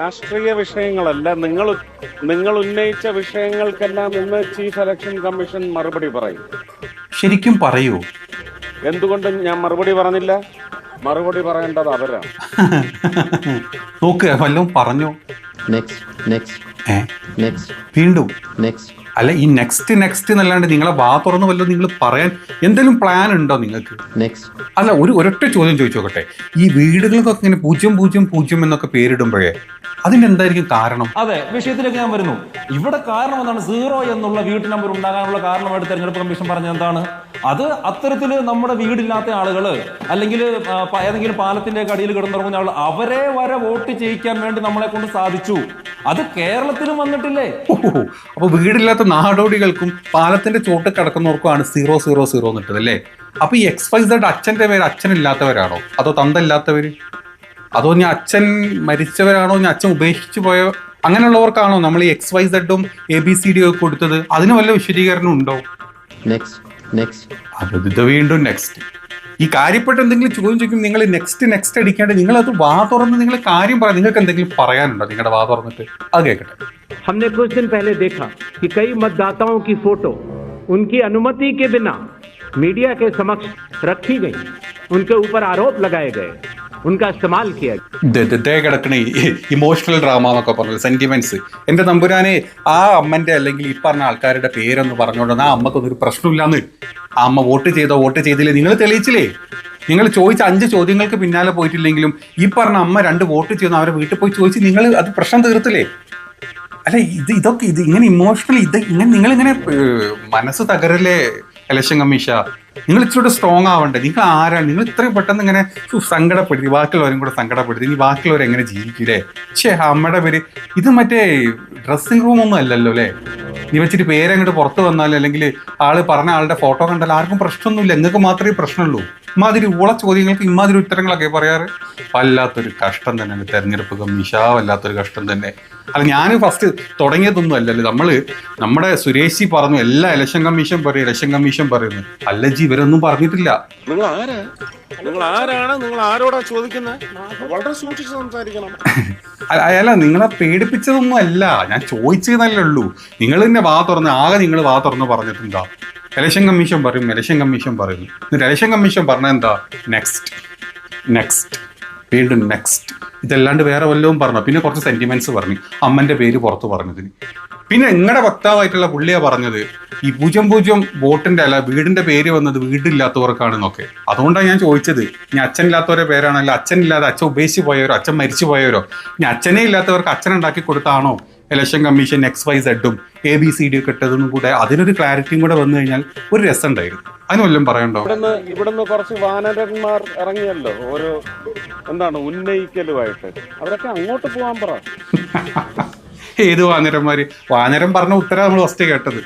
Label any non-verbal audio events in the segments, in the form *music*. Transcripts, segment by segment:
രാഷ്ട്രീയ വിഷയങ്ങളല്ല നിങ്ങൾ നിങ്ങൾ ഉന്നയിച്ച വിഷയങ്ങൾക്കെല്ലാം ഇന്ന് ചീഫ് ഇലക്ഷൻ കമ്മീഷൻ മറുപടി പറയും. ശരിക്കും പറയൂ. എന്തുകൊണ്ട് ഞാൻ മറുപടി പറഞ്ഞില്ല. മറുപടി പറയേണ്ടത് അവരാണ്. നോക്ക് വല്ലതും പറഞ്ഞു. വീണ്ടും. അല്ല ഈ നെക്സ്റ്റ് നെക്സ്റ്റ് എന്നല്ലാണ്ട് നിങ്ങളെ വാ തുറന്ന് വല്ലതും നിങ്ങൾ പറയാൻ എന്തെങ്കിലും പ്ലാൻ ഉണ്ടോ നിങ്ങൾക്ക്? Next, അല്ല ഒരു ഒരൊറ്റ ചോദ്യം ചോദിച്ചു നോക്കട്ടെ. ഈ വീടുകൾക്കൊക്കെ ഇങ്ങനെ പൂജ്യം പൂജ്യം പൂജ്യം എന്നൊക്കെ പേരിടുമ്പോഴേ അതിന് എന്തായിരിക്കും കാരണം? അതെ വിഷയത്തിലേക്ക് ഞാൻ വരുന്നു. ഇവിടെ കാരണം എന്താണ്? സീറോ എന്നുള്ള വീട്ട് നമ്പർ ഉണ്ടാകാനുള്ള കാരണമായിട്ട് തെരഞ്ഞെടുപ്പ് കമ്മീഷൻ പറഞ്ഞത് എന്താണ്? അത് അത്തരത്തിൽ നമ്മുടെ വീടില്ലാത്ത ആളുകൾ അല്ലെങ്കിൽ ഏതെങ്കിലും പാലത്തിന്റെ കടിയിൽ കിടന്നുറങ്ങുന്ന ആൾ അവരെ വരെ വോട്ട് ചെയ്യിക്കാൻ വേണ്ടി നമ്മളെ കൊണ്ട് സാധിച്ചു. അത് കേരളത്തിലും വന്നിട്ടില്ലേ? ഓഹോ അപ്പൊ വീടില്ലാത്ത നാടോടികൾക്കും പാലത്തിന്റെ ചോട്ട് കിടക്കുന്നവർക്കുമാണ് സീറോ സീറോ സീറോ എന്നിട്ടത് അല്ലേ? അപ്പൊ ഈ എക്സ് വൈ സെഡ് അച്ഛന്റെ പേര് അച്ഛനില്ലാത്തവരാണോ? അതോ തന്തല്ലാത്തവര് അതോ ഞാൻ അച്ഛൻ മരിച്ചവരാണോ? ഞാൻ അച്ഛൻ ഉപേക്ഷിച്ചു പോയ അങ്ങനെയുള്ളവർക്കാണോ നമ്മൾ ഈ എക്സ് വൈ സെഡും എ ബി സി ഡി ഒക്കെ കൊടുത്തത്? അതിന് വല്ല വിശദീകരണം ഉണ്ടോ നെക്സ്റ്റ് നെക്സ്റ്റ് അത് ഇത് വീണ്ടും നെക്സ്റ്റ് ഈ കാര്യപ്പെട്ട എന്തെങ്കിലും ചോദ്യം ചോദിക്കും നിങ്ങൾ നെക്സ്റ്റ് നെക്സ്റ്റ് അടിക്കാണ്ട് നിങ്ങൾ അത് വാ തുറന്ന് നിങ്ങൾ കാര്യം പറയാം നിങ്ങൾക്ക് എന്തെങ്കിലും പറയാനുണ്ടോ നിങ്ങളുടെ വാ തുറന്നിട്ട് അത് കേൾക്കട്ടെ हमने कुछ दिन पहले देखा कि कई मतदाताओं की फोटो उनकी अनुमति के बिना मीडिया के समक्ष रखी गई उनके ऊपर आरोप लगाए गए उनका इस्तेमाल किया गया ദേ- കിടക്കണ ഇമോഷണൽ ഡ്രാമ എന്നൊക്കെ പറഞ്ഞു സെന്റിമെന്റ്സ് എന്റെ തമ്പുരാനെ ആ അമ്മന്റെ അല്ലെങ്കിൽ ഈ പറഞ്ഞ ആൾക്കാരുടെ പേരൊന്ന് പറഞ്ഞുകൊണ്ട് ആ അമ്മക്കൊന്നും ഒരു പ്രശ്നമില്ലാന്ന്. ആ അമ്മ വോട്ട് ചെയ്തോ വോട്ട് ചെയ്തില്ലേ? നിങ്ങൾ തെളിയിച്ചില്ലേ? നിങ്ങൾ ചോദിച്ച അഞ്ച് ചോദ്യങ്ങൾക്ക് പിന്നാലെ പോയിട്ടില്ലെങ്കിലും ഈ പറഞ്ഞ അമ്മ രണ്ട് വോട്ട് ചെയ്യുന്ന അവരെ വീട്ടിൽ പോയി ചോദിച്ച് നിങ്ങൾ അത് പ്രശ്നം തീർത്തില്ലേ? അല്ല ഇത് ഇതൊക്കെ ഇത് ഇങ്ങനെ ഇമോഷണൽ ഇത് ഇങ്ങനെ നിങ്ങൾ ഇങ്ങനെ മനസ്സ് തകരല്ലേ? ഇലക്ഷൻ കമ്മീഷ നിങ്ങൾ ഇച്ചിരി സ്ട്രോങ് ആവണ്ടേ. നിങ്ങൾ ആരാണ് നിങ്ങൾ ഇത്രയും പെട്ടെന്ന് ഇങ്ങനെ സങ്കടപ്പെടുത്തി. ബാക്കിയുള്ളവരും കൂടെ സങ്കടപ്പെടുത്തി. ഇനി ബാക്കിയുള്ളവർ എങ്ങനെ ജീവിക്കൂലേ? ഛേ അമ്മയുടെ പേര്. ഇത് മറ്റേ ഡ്രസ്സിംഗ് റൂം ഒന്നും അല്ലല്ലോ അല്ലേ? നീ വെച്ചിട്ട് പേരങ്ങോട്ട് പുറത്ത് വന്നാൽ അല്ലെങ്കിൽ ആൾ പറഞ്ഞ ആളുടെ ഫോട്ടോ കണ്ടാൽ ആർക്കും പ്രശ്നമൊന്നുമില്ല. നിങ്ങൾക്ക് മാത്രമേ പ്രശ്നമുള്ളൂ. ഇമാതിരി ഉള ചോദ്യങ്ങൾക്ക് ഇമാതിരി ഉത്തരങ്ങളൊക്കെ പറയാറ്. വല്ലാത്തൊരു കഷ്ടം തന്നെ തെരഞ്ഞെടുപ്പ് കമ്മീഷ വല്ലാത്തൊരു കഷ്ടം തന്നെ. അല്ല ഞാൻ ഫസ്റ്റ് തുടങ്ങിയതൊന്നും അല്ലല്ലോ. നമ്മൾ നമ്മുടെ സുരേഷി പറഞ്ഞു എല്ലാ ഇലക്ഷൻ കമ്മീഷൻ പറയും ഇലക്ഷൻ കമ്മീഷൻ പറയുന്നു. അല്ല ജി ഇവരൊന്നും പറഞ്ഞിട്ടില്ല. നിങ്ങൾ ആരാ നിങ്ങൾ ആരാണ് നിങ്ങൾ ആരോടാ ചോദിക്കുന്നത് വളരെ സൂക്ഷിച്ച് സംസാരിക്കണം. *laughs* അല്ല നിങ്ങളെ പേടിപ്പിച്ചതൊന്നും അല്ല. ഞാൻ ചോദിച്ചതല്ലേ ഉള്ളൂ. നിങ്ങൾ തന്നെ വാ തുറന്ന് ആകെ നിങ്ങൾ വാ തുറന്ന് പറഞ്ഞിട്ടുണ്ടാ. ഇലക്ഷൻ കമ്മീഷൻ പറയും ഇലക്ഷൻ കമ്മീഷൻ പറയും. എന്നിട്ട് ഇലക്ഷൻ കമ്മീഷൻ പറഞ്ഞ എന്താ? നെക്സ്റ്റ് നെക്സ്റ്റ് വീണ്ടും നെക്സ്റ്റ് ഇതല്ലാണ്ട് വേറെ വല്ലതും പറഞ്ഞു? പിന്നെ കുറച്ച് സെന്റിമെന്റ്സ് പറഞ്ഞു. അമ്മന്റെ പേര് പുറത്ത് പറഞ്ഞതിന്. പിന്നെ നിങ്ങളുടെ വക്താവായിട്ടുള്ള പുള്ളിയാ പറഞ്ഞത്? ഈ പൂജ്യം പൂജ്യം ബോട്ടിന്റെ അല്ല വീടിന്റെ പേര് വന്നത് വീടില്ലാത്തവർക്കാണെന്നൊക്കെ. അതുകൊണ്ടാണ് ഞാൻ ചോദിച്ചത്. ഇനി അച്ഛനില്ലാത്തവരെ പേരാണല്ലോ? അച്ഛനില്ലാതെ അച്ഛൻ ഉപേക്ഷിച്ച് പോയവരോ? അച്ഛൻ മരിച്ചു പോയവരോ? ഇനി അച്ഛനെ ഇല്ലാത്തവർക്ക് അച്ഛൻ ഉണ്ടാക്കി കൊടുത്താണോ? ഇലക്ഷൻ കമ്മീഷൻ എക്സ് വൈ സെഡും എ ബി സി ഡി ഇട്ടതെന്നും കൂടെ അതിനൊരു ക്ലാരിറ്റിയും കൂടെ വന്നു കഴിഞ്ഞാൽ ഒരു രസം ഉണ്ടായിരുന്നു അതിന് വല്ലതും പറയണ്ടോ? ഇവിടുന്ന് ഇവിടുന്ന് കുറച്ച് വാനരന്മാർ ഇറങ്ങിയല്ലോ. ഓരോ എന്താണ് ഉന്നയിക്കലുമായിട്ട്? അവരൊക്കെ അങ്ങോട്ട് പോകാൻ പറ. ഏത് വാനരന്മാര്? വാനരം പറഞ്ഞ ഉത്തരം നമ്മൾ ഫസ്റ്റ് കേട്ടത്.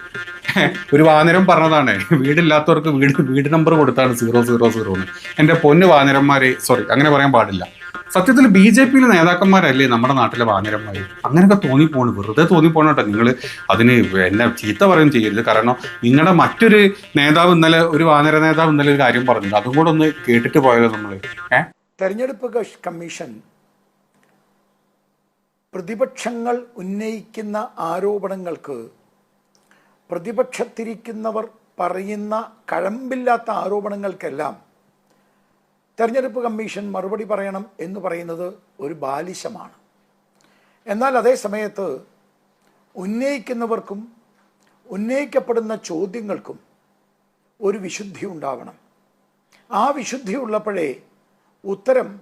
ഒരു വാനരം പറഞ്ഞതാണ്. വീടില്ലാത്തവർക്ക് വീട് വീട് നമ്പർ കൊടുത്താണ് സീറോ സീറോ സീറോ എന്ന് എന്റെ പൊന്ന് വാനരന്മാരെ സോറി അങ്ങനെ പറയാൻ പാടില്ല. സത്യത്തിൽ ബി ജെ പിയിലെ നേതാക്കന്മാരല്ലേ നമ്മുടെ നാട്ടിലെ വാനരന്മാര്? അങ്ങനെയൊക്കെ തോന്നിപ്പോണ്. വെറുതെ തോന്നിപ്പോണോട്ടെ നിങ്ങൾ അതിന് എന്നെ ചീത്ത പറയും ചെയ്യരുത്. കാരണം നിങ്ങളുടെ മറ്റൊരു നേതാവ് ഇന്നലെ ഒരു വാനര നേതാവ് ഇന്നലെ ഒരു കാര്യം പറഞ്ഞു അതും കൂടെ ഒന്ന് കേട്ടിട്ട് പോയത് നമ്മൾ ഏഹ് തെരഞ്ഞെടുപ്പ് കമ്മീഷൻ പ്രതിപക്ഷങ്ങൾ ഉന്നയിക്കുന്ന ആരോപണങ്ങൾക്ക് പ്രതിപക്ഷത്തിരിക്കുന്നവർ പറയുന്ന കഴമ്പില്ലാത്ത ആരോപണങ്ങൾക്കെല്ലാം തെരഞ്ഞെടുപ്പ് കമ്മീഷൻ മറുപടി പറയണം എന്ന് പറയുന്നത് ഒരു ബാലിശമാണ്. എന്നാൽ അതേ സമയത്ത് ഉന്നയിക്കുന്നവർക്കും ഉന്നയിക്കപ്പെടുന്ന ചോദ്യങ്ങൾക്കും ഒരു വിശുദ്ധി ഉണ്ടാവണം. ആ വിശുദ്ധി ഉള്ളപ്പോഴേ ഉത്തരം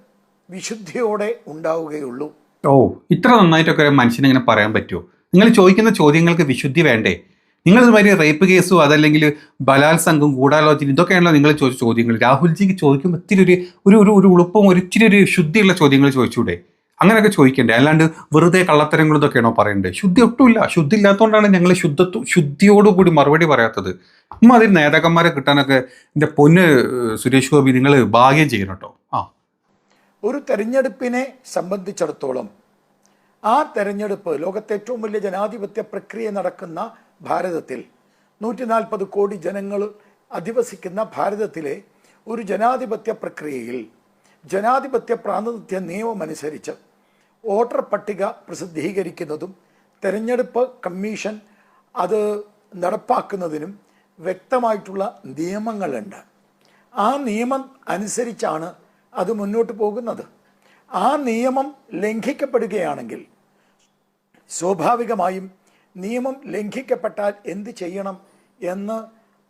വിശുദ്ധിയോടെ ഉണ്ടാവുകയുള്ളൂ. ഓ ഇത്ര നന്നായിട്ടൊക്കെ ഒരു മനുഷ്യന് ഇങ്ങനെ പറയാൻ പറ്റുമോ നിങ്ങൾ ചോദിക്കുന്ന ചോദ്യങ്ങൾക്ക് വിശുദ്ധി വേണ്ടേ? നിങ്ങൾ ഇതുമാതിരി റേപ്പ് കേസും അതല്ലെങ്കിൽ ബലാത്സംഗം ഗൂഢാലോചന ഇതൊക്കെയാണല്ലോ നിങ്ങൾ ചോദിച്ച ചോദ്യങ്ങൾ. രാഹുൽജിക്ക് ചോദിക്കുമ്പോൾ ഇത്തിരി ഒരു ഒരു ഒരു ഒരു ഉളുപ്പും ഒരു ഇച്ചിരി ഒരു ശുദ്ധിയുള്ള ചോദ്യങ്ങൾ ചോദിച്ചൂടെ? അങ്ങനെയൊക്കെ ചോദിക്കണ്ടേ? അല്ലാണ്ട് വെറുതെ കള്ളത്തരങ്ങളും ഇതൊക്കെയാണോ പറയേണ്ടത് ശുദ്ധി ഒട്ടുമില്ല. ശുദ്ധി ഇല്ലാത്തതുകൊണ്ടാണ് ഞങ്ങൾ ശുദ്ധത്വ ശുദ്ധിയോടുകൂടി മറുപടി പറയാത്തത്. അമ്മ അതിൽ നേതാക്കന്മാരെ കിട്ടാനൊക്കെ എന്റെ പൊന്ന് സുരേഷ് ഗോപി നിങ്ങൾ ഭാഗ്യം ചെയ്യണം കേട്ടോ. ആ. ഒരു തെരഞ്ഞെടുപ്പിനെ സംബന്ധിച്ചിടത്തോളം ആ തെരഞ്ഞെടുപ്പ് ലോകത്തെ ഏറ്റവും വലിയ ജനാധിപത്യ പ്രക്രിയ നടക്കുന്ന ഭാരതത്തിൽ നൂറ്റി നാൽപ്പത് കോടി ജനങ്ങൾ അധിവസിക്കുന്ന ഭാരതത്തിലെ ഒരു ജനാധിപത്യ പ്രക്രിയയിൽ ജനാധിപത്യ പ്രാതിനിധ്യ നിയമമനുസരിച്ച് വോട്ടർ പട്ടിക പ്രസിദ്ധീകരിക്കുന്നതും തെരഞ്ഞെടുപ്പ് കമ്മീഷൻ അത് നടപ്പാക്കുന്നതിനും വ്യക്തമായിട്ടുള്ള നിയമങ്ങളുണ്ട്. ആ നിയമം അനുസരിച്ചാണ് അത് മുന്നോട്ട് പോകുന്നത്. ആ നിയമം ലംഘിക്കപ്പെടുകയാണെങ്കിൽ സ്വാഭാവികമായും നിയമം ലംഘിക്കപ്പെട്ടാൽ എന്ത് ചെയ്യണം എന്ന്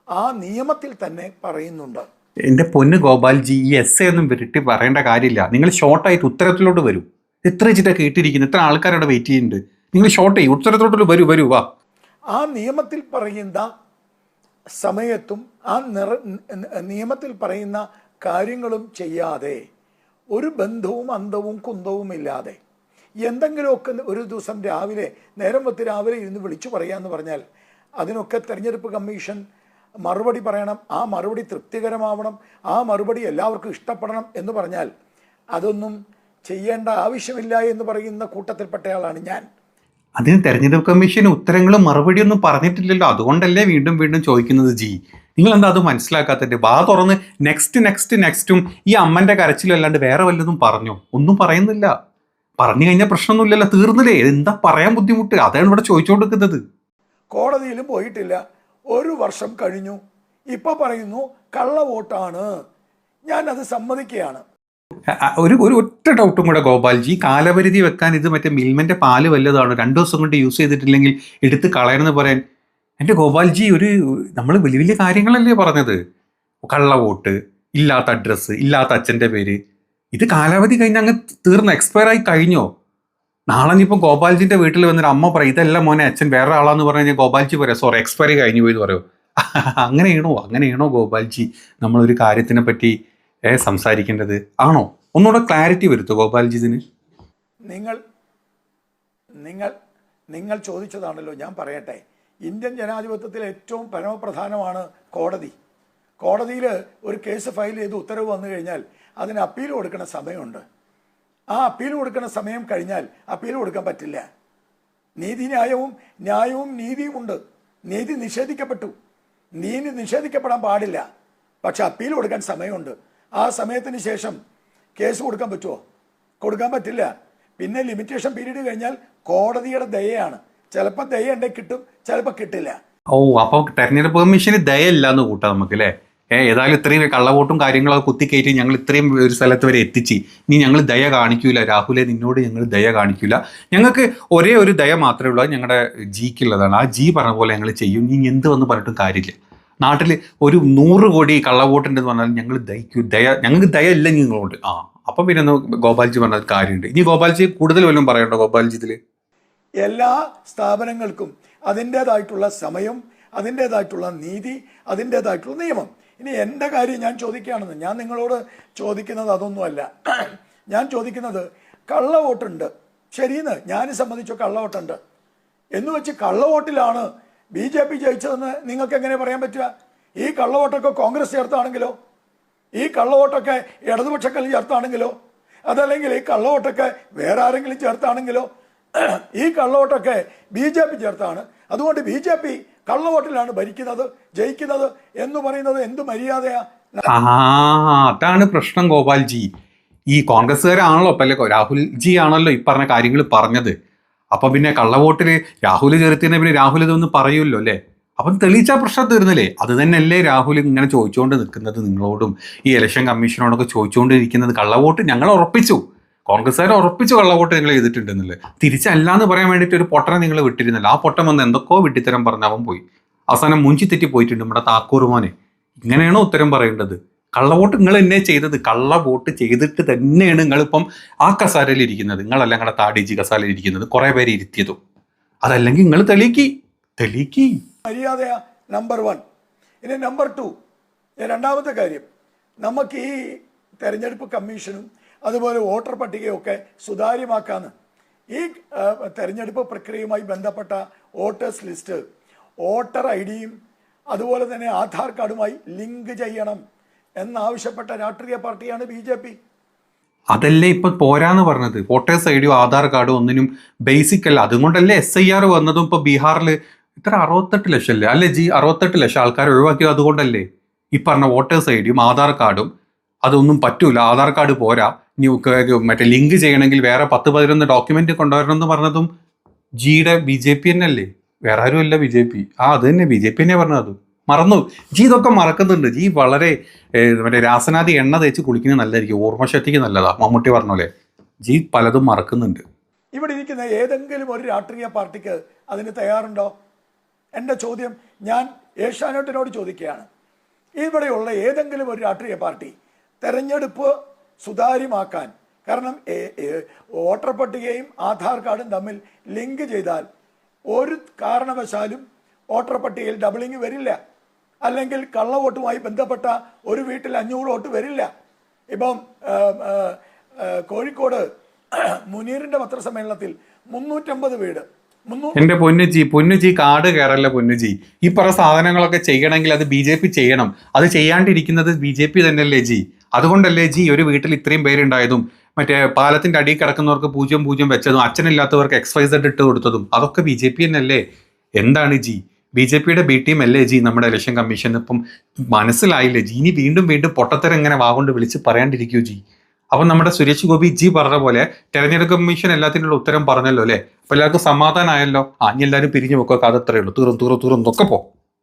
ആ നിയമത്തിൽ തന്നെ പറയുന്നുണ്ട്. എന്റെ പൊന്ന് ഗോപാൽജി ഈ എസ് എ ഒന്നും വിരട്ടി പറയേണ്ട കാര്യമില്ല. നിങ്ങൾ ഷോർട്ടായിട്ട് ഉത്തരത്തിലോട്ട് വരൂ. എത്ര ചിട്ട കേട്ടിരിക്കുന്നു എത്ര ആൾക്കാരവിടെ വെയിറ്റ് ചെയ്യുന്നുണ്ട്. നിങ്ങൾ ഷോർട്ട് ചെയ്യും ഉത്തരത്തിലോട്ട് വരൂ വരൂ വാ. ആ നിയമത്തിൽ പറയുന്ന സമയത്തും ആ നിറ നിയമത്തിൽ പറയുന്ന കാര്യങ്ങളും ചെയ്യാതെ ഒരു ബന്ധവും അന്തവും കുന്തവും ഇല്ലാതെ എന്തെങ്കിലുമൊക്കെ ഒരു ദിവസം രാവിലെ നേരം പത്ത് രാവിലെ ഇരുന്ന് വിളിച്ചു പറയാമെന്ന് പറഞ്ഞാൽ അതിനൊക്കെ തെരഞ്ഞെടുപ്പ് കമ്മീഷൻ മറുപടി പറയണം ആ മറുപടി തൃപ്തികരമാവണം ആ മറുപടി എല്ലാവർക്കും ഇഷ്ടപ്പെടണം എന്ന് പറഞ്ഞാൽ അതൊന്നും ചെയ്യേണ്ട ആവശ്യമില്ല എന്ന് പറയുന്ന കൂട്ടത്തിൽപ്പെട്ടയാളാണ് ഞാൻ. അതിന് തെരഞ്ഞെടുപ്പ് കമ്മീഷൻ ഉത്തരങ്ങളും മറുപടിയൊന്നും പറഞ്ഞിട്ടില്ലല്ലോ. അതുകൊണ്ടല്ലേ വീണ്ടും വീണ്ടും ചോദിക്കുന്നത് ജി. നിങ്ങൾ എന്താ അത് മനസ്സിലാക്കാത്തതിന്റെ വാ തുറന്ന് നെക്സ്റ്റ് നെക്സ്റ്റ് നെക്സ്റ്റും ഈ അമ്മന്റെ കരച്ചിലും അല്ലാണ്ട് വേറെ വല്ലതും പറഞ്ഞു? ഒന്നും പറയുന്നില്ല. പറഞ്ഞു കഴിഞ്ഞാൽ പ്രശ്നമൊന്നുമില്ലല്ലോ തീർന്നില്ലേ? എന്താ പറയാൻ ബുദ്ധിമുട്ട്? അതാണ് ഇവിടെ ചോദിച്ചുകൊടുക്കുന്നത് കോടതിയിലും പോയിട്ടില്ല. ഒരു വർഷം കഴിഞ്ഞു. ഇപ്പൊ പറയുന്നു കള്ള വോട്ടാണ്. ഞാൻ അത് സമ്മതിക്കുകയാണ് ഒരു ഒരു ഒറ്റ ഡൗട്ടും കൂടെ ഗോപാൽജി കാലപരിധി വെക്കാൻ ഇത് മറ്റേ മിൽമന്റെ പാൽ വല്ലതാണ്? രണ്ടു ദിവസം കൊണ്ട് യൂസ് ചെയ്തിട്ടില്ലെങ്കിൽ എടുത്ത് കളയണമെന്ന് പറയാൻ എന്റെ ഗോപാൽജി ഒരു നമ്മൾ വലിയ വലിയ കാര്യങ്ങളല്ലേ പറഞ്ഞത്. കള്ള വോട്ട് ഇല്ലാത്ത അഡ്രസ്സ് ഇല്ലാത്ത അച്ഛന്റെ പേര്. ഇത് കാലാവധി കഴിഞ്ഞ് അങ്ങ് തീർന്ന് എക്സ്പയർ ആയി കഴിഞ്ഞോ? നാളെ ഇനിയിപ്പോൾ ഗോപാൽജിന്റെ വീട്ടിൽ വന്നിട്ട് അമ്മ പറയും ഇതല്ല മോനെ അച്ഛൻ വേറെ ആളാന്ന് പറഞ്ഞു കഴിഞ്ഞാൽ ഗോപാൽജി പറയാം സോറി എക്സ്പയറി കഴിഞ്ഞു പോയി എന്ന് പറയോ. *laughs* അങ്ങനെയാണോ? അങ്ങനെയാണോ ഗോപാൽജി നമ്മളൊരു കാര്യത്തിനെ പറ്റി സംസാരിക്കേണ്ടത്? ആണോ? ഒന്നുകൂടെ ക്ലാരിറ്റി വരുത്തോ ഗോപാൽജി ഇതിന് നിങ്ങൾ നിങ്ങൾ നിങ്ങൾ ചോദിച്ചതാണല്ലോ ഞാൻ പറയട്ടെ. ഇന്ത്യൻ ജനാധിപത്യത്തിൽ ഏറ്റവും പരമപ്രധാനമാണ് കോടതി. കോടതിയിൽ ഒരു കേസ് ഫയൽ ചെയ്ത് ഉത്തരവ് വന്നു കഴിഞ്ഞാൽ അതിന് അപ്പീൽ കൊടുക്കുന്ന സമയമുണ്ട്. ആ അപ്പീൽ കൊടുക്കുന്ന സമയം കഴിഞ്ഞാൽ അപ്പീൽ കൊടുക്കാൻ പറ്റില്ല. നീതിന്യായവും ന്യായവും നീതിയും ഉണ്ട്. നീതി നിഷേധിക്കപ്പെട്ടു. നീതി നിഷേധിക്കപ്പെടാൻ പാടില്ല. പക്ഷെ അപ്പീൽ കൊടുക്കാൻ സമയമുണ്ട്. ആ സമയത്തിന് ശേഷം കേസ് കൊടുക്കാൻ പറ്റുമോ? കൊടുക്കാൻ പറ്റില്ല. പിന്നെ ലിമിറ്റേഷൻ പീരീഡ് കഴിഞ്ഞാൽ കോടതിയുടെ ദയയാണ്. ചിലപ്പോൾ ദയ ഉണ്ടെങ്കിൽ കിട്ടും ചിലപ്പോൾ കിട്ടില്ല. ഓ അപ്പോൾ തെരഞ്ഞെടുപ്പ് കമ്മീഷന് ദയയില്ല എന്ന് കൂട്ടാം നമുക്ക് അല്ലേ? ഏ ഏതായാലും ഇത്രയും കള്ളവോട്ടും കാര്യങ്ങളൊക്കെ കുത്തിക്കയറ്റി ഞങ്ങൾ ഇത്രയും ഒരു സ്ഥലത്ത് വരെ എത്തിച്ച് ഇനി ഞങ്ങൾ ദയ കാണിക്കൂല. രാഹുലെ നിന്നോട് ഞങ്ങൾ ദയ കാണിക്കൂല. ഞങ്ങൾക്ക് ഒരേ ഒരു ദയ മാത്രമേ ഉള്ളൂ ഞങ്ങളുടെ ജിക്കുള്ളതാണ്. ആ ജി പറഞ്ഞ പോലെ ഞങ്ങൾ ചെയ്യും. ഇനി എന്ത് വന്ന് പറഞ്ഞിട്ടും കാര്യമില്ല. നാട്ടിൽ ഒരു നൂറ് കോടി കള്ളവോട്ടുണ്ടെന്ന് പറഞ്ഞാൽ ഞങ്ങൾ ദയിക്കൂ ദയ ഞങ്ങൾക്ക് ദയ ഇല്ല നിങ്ങളോട് ആ അപ്പം പിന്നെ ഗോപാൽജി പറഞ്ഞ കാര്യമുണ്ട്. ഇനി ഗോപാൽജി കൂടുതൽ വല്ലതും പറയണ്ടോ ഗോപാൽജി ഇതിൽ എല്ലാ സ്ഥാപനങ്ങൾക്കും അതിന്റേതായിട്ടുള്ള സമയം അതിന്റേതായിട്ടുള്ള നീതി അതിന്റേതായിട്ടുള്ള നിയമം. ഇനി എന്റെ കാര്യം ഞാൻ ചോദിക്കുകയാണെന്ന് ഞാൻ നിങ്ങളോട് ചോദിക്കുന്നത് അതൊന്നുമല്ല. *clears throat* ഞാൻ ചോദിക്കുന്നത് കള്ളവോട്ടുണ്ട്. ശരിയെന്ന് ഞാൻ സംബന്ധിച്ചോ കള്ളവോട്ടുണ്ട്. എന്ന് വെച്ച് കള്ളവോട്ടിലാണ് ബി ജെ പി ജയിച്ചതെന്ന് നിങ്ങൾക്ക് എങ്ങനെ പറയാൻ പറ്റുക? ഈ കള്ളവോട്ടൊക്കെ കോൺഗ്രസ് ചേർത്താണെങ്കിലോ? ഈ കള്ളവോട്ടൊക്കെ ഇടതുപക്ഷക്കാർ ചേർത്താണെങ്കിലോ? അതല്ലെങ്കിൽ ഈ കള്ളവോട്ടൊക്കെ വേറെ ആരെങ്കിലും ചേർത്താണെങ്കിലോ? ഈ കള്ളവോട്ടൊക്കെ ബി ജെ പി ചേർത്താണ്. അതുകൊണ്ട് ബി ജെ പി കള്ളവോട്ടിലാണ് ഭരിക്കുന്നത് ജയിക്കുന്നത് എന്ന് പറയുന്നത് എന്ത് മര്യാദയാ? അതാണ് പ്രശ്നം ഗോപാൽജി. ഈ കോൺഗ്രസ്സുകാരാണല്ലോ ഇപ്പൊ അല്ലെ രാഹുൽ ജി ആണല്ലോ ഈ പറഞ്ഞ കാര്യങ്ങൾ പറഞ്ഞത്. അപ്പൊ പിന്നെ കള്ളവോട്ടിൽ രാഹുൽ ചേർത്തിന് പിന്നെ രാഹുൽ ഇതൊന്നും പറയൂല്ലോ അല്ലേ? അപ്പം തെളിയിച്ച പ്രശ്നം തീർന്നില്ലേ? അത് തന്നെയല്ലേ രാഹുൽ ഇങ്ങനെ ചോദിച്ചുകൊണ്ട് നിൽക്കുന്നത് നിങ്ങളോടും ഈ ഇലക്ഷൻ കമ്മീഷനോടൊക്കെ ചോദിച്ചുകൊണ്ടിരിക്കുന്നത്. കള്ളവോട്ട് ഞങ്ങൾ ഉറപ്പിച്ചു. കോൺഗ്രസ്സുകാർ ഉറപ്പിച്ച് കള്ളവോട്ട് നിങ്ങൾ തിരിച്ചല്ല തിരിച്ചല്ലാന്ന് പറയാൻ വേണ്ടിയിട്ട് ഒരു പൊട്ടനെ നിങ്ങൾ വിട്ടിരുന്നല്ലോ. ആ പൊട്ടം വന്ന് എന്തൊക്കെയോ വിട്ടിത്തരം പറഞ്ഞ് അവൻ പോയി. അവസാനം മുഞ്ചി തെറ്റി പോയിട്ടുണ്ട് നമ്മുടെ താക്കൂർ മോനെ. ഇങ്ങനെയാണോ ഉത്തരം പറയേണ്ടത്? കള്ളവോട്ട് നിങ്ങൾ എന്നെ ചെയ്തത്. കള്ള വോട്ട് ചെയ്തിട്ട് തന്നെയാണ് നിങ്ങളിപ്പം ആ കസാരയിൽ ഇരിക്കുന്നത്. നിങ്ങളല്ല നിങ്ങളുടെ താടിജി കസാലയിൽ ഇരിക്കുന്നത്. കുറെ പേര് ഇരുത്തിയതും. അതല്ലെങ്കിൽ നിങ്ങൾ തെളിയിക്കി. തെളിയിക്കി. മര്യാദയാ നമ്പർ വൺ. ഇനി നമ്പർ ടു. രണ്ടാമത്തെ കാര്യം. നമുക്ക് ഈ തെരഞ്ഞെടുപ്പ് കമ്മീഷനും അതുപോലെ വോട്ടർ പട്ടികയൊക്കെ സുതാര്യമാക്കാന്ന്. ഈ തെരഞ്ഞെടുപ്പ് പ്രക്രിയയുമായി ബന്ധപ്പെട്ട വോട്ടേഴ്സ് ലിസ്റ്റ് വോട്ടർ ഐ ഡിയും അതുപോലെ തന്നെ ആധാർ കാർഡുമായി ലിങ്ക് ചെയ്യണം എന്നാവശ്യപ്പെട്ട രാഷ്ട്രീയ പാർട്ടിയാണ് ബി ജെ പി. അതല്ലേ ഇപ്പൊ പോരാന്ന് പറഞ്ഞത്? വോട്ടേഴ്സ് ഐ ഡിയോ ആധാർ കാർഡോ ഒന്നിനും ബേസിക് അല്ല. അതുകൊണ്ടല്ലേ എസ് ഐ ആർ വന്നതും ഇപ്പൊ ബീഹാറിൽ ഇത്ര അറുപത്തെട്ട് ലക്ഷം അല്ലേ അല്ലേ ജി അറുപത്തെട്ട് ലക്ഷം ആൾക്കാർ ഒഴിവാക്കിയത് അതുകൊണ്ടല്ലേ? ഈ പറഞ്ഞ വോട്ടേഴ്സ് ഐ ഡിയും ആധാർ കാർഡും അതൊന്നും പറ്റൂല. ആധാർ കാർഡ് പോരാ. ഇനി മറ്റേ ലിങ്ക് ചെയ്യണമെങ്കിൽ വേറെ പത്ത് പതിനൊന്ന് ഡോക്യുമെന്റ് കൊണ്ടുവരണം എന്ന് പറഞ്ഞതും ജിയുടെ ബി ജെ പി തന്നെ അല്ലേ വേറെ ആരുമല്ല ബി ജെ പി. ആ അത് തന്നെ. ബി ജെ പി തന്നെ പറഞ്ഞത് മറന്നു ജി ഇതൊക്കെ മറക്കുന്നുണ്ട്. ജി വളരെ മറ്റേ രാസനാദി എണ്ണ തേച്ച് കുളിക്കുന്നത് നല്ലതായിരിക്കും. ഓർമ്മശക്തിക്ക് നല്ലതാ. മമ്മൂട്ടി പറഞ്ഞ പോലെ. ജി പലതും മറക്കുന്നുണ്ട്. ഇവിടെ ഇരിക്കുന്ന ഏതെങ്കിലും ഒരു രാഷ്ട്രീയ പാർട്ടിക്ക് അതിന് തയ്യാറുണ്ടോ? എന്റെ ചോദ്യം ഞാൻ ഏഷ്യാനോട്ടിനോട് ചോദിക്കുകയാണ്. ഇവിടെയുള്ള ഏതെങ്കിലും ഒരു രാഷ്ട്രീയ പാർട്ടി തെരഞ്ഞെടുപ്പ് സുതാര്യമാക്കാൻ. കാരണം വോട്ടർ പട്ടികയും ആധാർ കാർഡും തമ്മിൽ ലിങ്ക് ചെയ്താൽ ഒരു കാരണവശാലും വോട്ടർ പട്ടികയിൽ ഡബിളിങ് വരില്ല. അല്ലെങ്കിൽ കള്ളവോട്ടുമായി ബന്ധപ്പെട്ട ഒരു വീട്ടിൽ അഞ്ഞൂറ് വോട്ട് വരില്ല. ഇപ്പം കോഴിക്കോട് മുനീറിന്റെ പത്രസമ്മേളനത്തിൽ മുന്നൂറ്റമ്പത് വീട്. എന്റെ പൊന്നുജി പൊന്നുജി കാട് കയറല്ല പൊന്നുജി? ഈ പറ സാധനങ്ങളൊക്കെ ചെയ്യണമെങ്കിൽ അത് ബി ജെ പി ചെയ്യണം. അത് ചെയ്യാണ്ടിരിക്കുന്നത് ബി ജെ പി തന്നെയല്ലേ ജി? അതുകൊണ്ടല്ലേ ജി ഒരു വീട്ടിൽ ഇത്രയും പേരുണ്ടായതും മറ്റേ പാലത്തിന്റെ അടിയിൽ കിടക്കുന്നവർക്ക് പൂജ്യം പൂജ്യം വെച്ചതും അച്ഛനില്ലാത്തവർക്ക് എക്സ് വൈ സെഡ് ഇട്ട് കൊടുത്തതും അതൊക്കെ ബി ജെ പി തന്നെയല്ലേ? എന്താണ് ജി? ബി ജെ പിയുടെ ബി ടീം അല്ലേ ജി നമ്മുടെ ഇലക്ഷൻ കമ്മീഷൻ? ഇപ്പം മനസ്സിലായില്ലേ? ജി ഇനി വീണ്ടും വീണ്ടും പൊട്ടത്തരം ഇങ്ങനെ വാഗൊണ്ട് വിളിച്ച് പറയാണ്ടിരിക്കൂ ജി. അപ്പം നമ്മുടെ സുരേഷ് ഗോപി ജി പറഞ്ഞ പോലെ തെരഞ്ഞെടുപ്പ് കമ്മീഷൻ എല്ലാത്തിനുള്ള ഉത്തരം പറഞ്ഞല്ലോ അല്ലേ? അപ്പം എല്ലാവർക്കും സമാധാനമായല്ലോ ആ ഇനി എല്ലാവരും പിരിഞ്ഞു വെക്കുക അത് അത്രയേ ഉള്ളൂ. തീർന്നു തീർന്നു തീർന്നു ഒക്കെ പോ.